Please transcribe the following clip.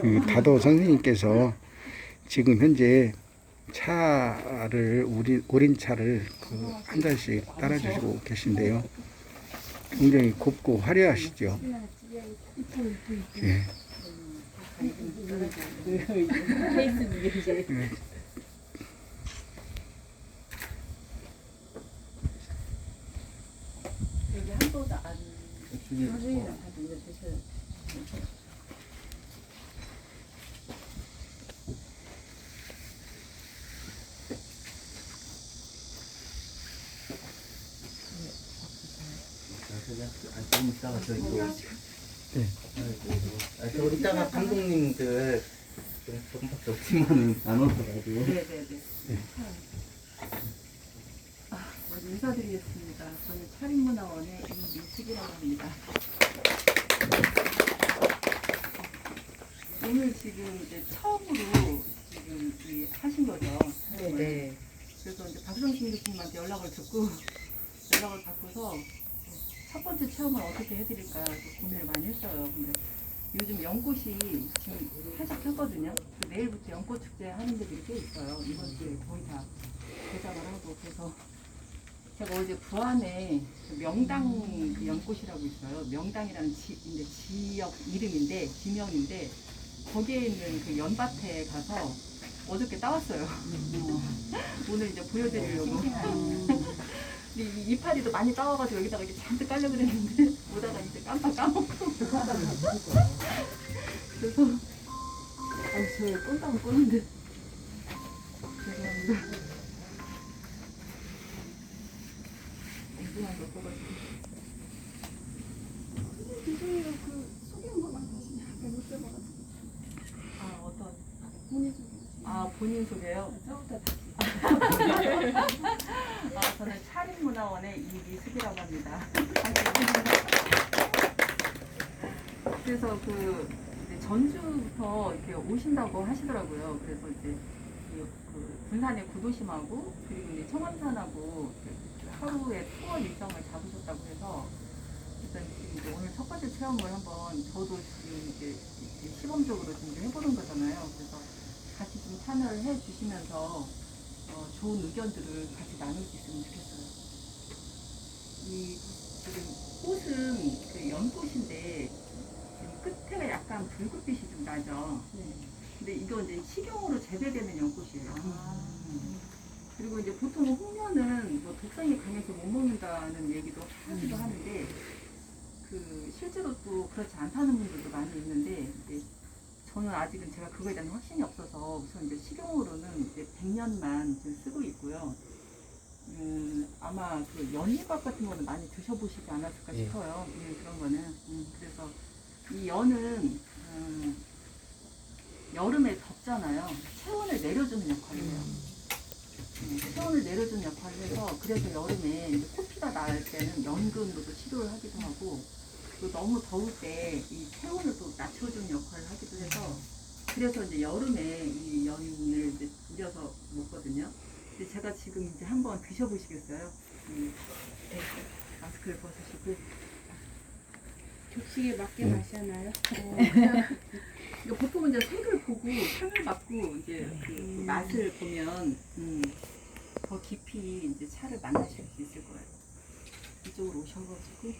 그 다도 선생님께서 지금 현재 차를 우리 우린 차를 그 한 잔씩 따라주시고 계신데요. 굉장히 곱고 화려하시죠. 예. 예. 여기 한 보다 안 선생님이랑 다 먼저 드셔요. 아, 좀 이따가 저희 또. 네. 아, 저 이따가 감독님들 좀 조금밖에 없지만은 안 오셔가지고. 네네네. 인사드리겠습니다. 저는 차림문화원의 이민숙이라고 합니다. 오늘 지금 이제 처음으로 지금 이 하신 거죠? 네. 그래서 이제 박성신 교수님한테 연락을 듣고 연락을 받고서 첫 번째 체험을 어떻게 해드릴까 또 고민을 많이 했어요. 근데 요즘 연꽃이 지금 활짝 폈거든요. 그 내일부터 연꽃 축제 하는 데들이 꽤 있어요. 이번 주에 거의 다 개장을 하고 그래서 제가 어제 부안에 그 명당 그 연꽃이라고 있어요. 명당이라는 지, 이제 지역 이름인데 지명인데 거기에 있는 그 연밭에 가서 어저께 따왔어요. 오늘 이제 보여드리려고. 근데 이 이파리도 많이 따와가지고 여기다가 이렇게 잔뜩 깔려 그랬는데 오다가 이제 깜빡 까먹고. 그래서 아니 저 꼰다고 꼬는데 죄송합니다. 그 다시 못아 어떤? 본인 소개 아 본인 소개요? 처음부터 다시 아 저는 차림문화원의 이미숙이라고 합니다. 그래서 그 전주부터 이렇게 오신다고 하시더라고요. 그래서 이제 이그 군산의 구도심하고 그리고 이제 청암산하고 이렇게 하루에 투어 일정을 잡으셨다고 해서 일단 지금 이제 오늘 첫 번째 체험을 한번 저도 지금 이제 시범적으로 좀 해보는 거잖아요. 그래서 같이 좀 참여를 해 주시면서 어, 좋은 의견들을 같이 나눌 수 있으면 좋겠어요. 이 지금 꽃은 그 연꽃인데 지금 끝에가 약간 붉은빛이 좀 나죠. 근데 이거 이제 식용으로 재배되는 연꽃이에요. 음. 그리고 이제 보통 홍련은 뭐 독성이 강해서 못 먹는다는 얘기도 하기도 하는데 그 실제로 또 그렇지 않다는 분들도 많이 있는데 이제 저는 아직은 제가 그거에 대한 확신이 없어서 우선 이제 식용으로는 이제 100년만 지금 쓰고 있고요. 음, 아마 그 연잎밥 같은 거는 많이 드셔보시지 않았을까 예. 싶어요. 예, 그런 거는. 음, 그래서 이 연은 음, 여름에 덥잖아요. 체온을 내려주는 역할을 해요. 음, 체온을 내려주는 역할을 해서 그래서 여름에 이제 코피가 날 때는 연근으로도 치료를 하기도 하고 또 너무 더울 때 이 체온을 또 낮춰주는 역할을 하기도 해서 그래서 이제 여름에 이 연을 이제 우려서 먹거든요. 근데 제가 지금 이제 한번 드셔보시겠어요? 이, 네, 마스크를 벗으시고 격식에 맞게 네. 마시나요? 이거 보통 이제 색을 보고 향을 맡고 이제 그 맛을 보면 음, 더 깊이 이제 차를 만나실 수 있을 거예요. 이쪽으로 오셔가지고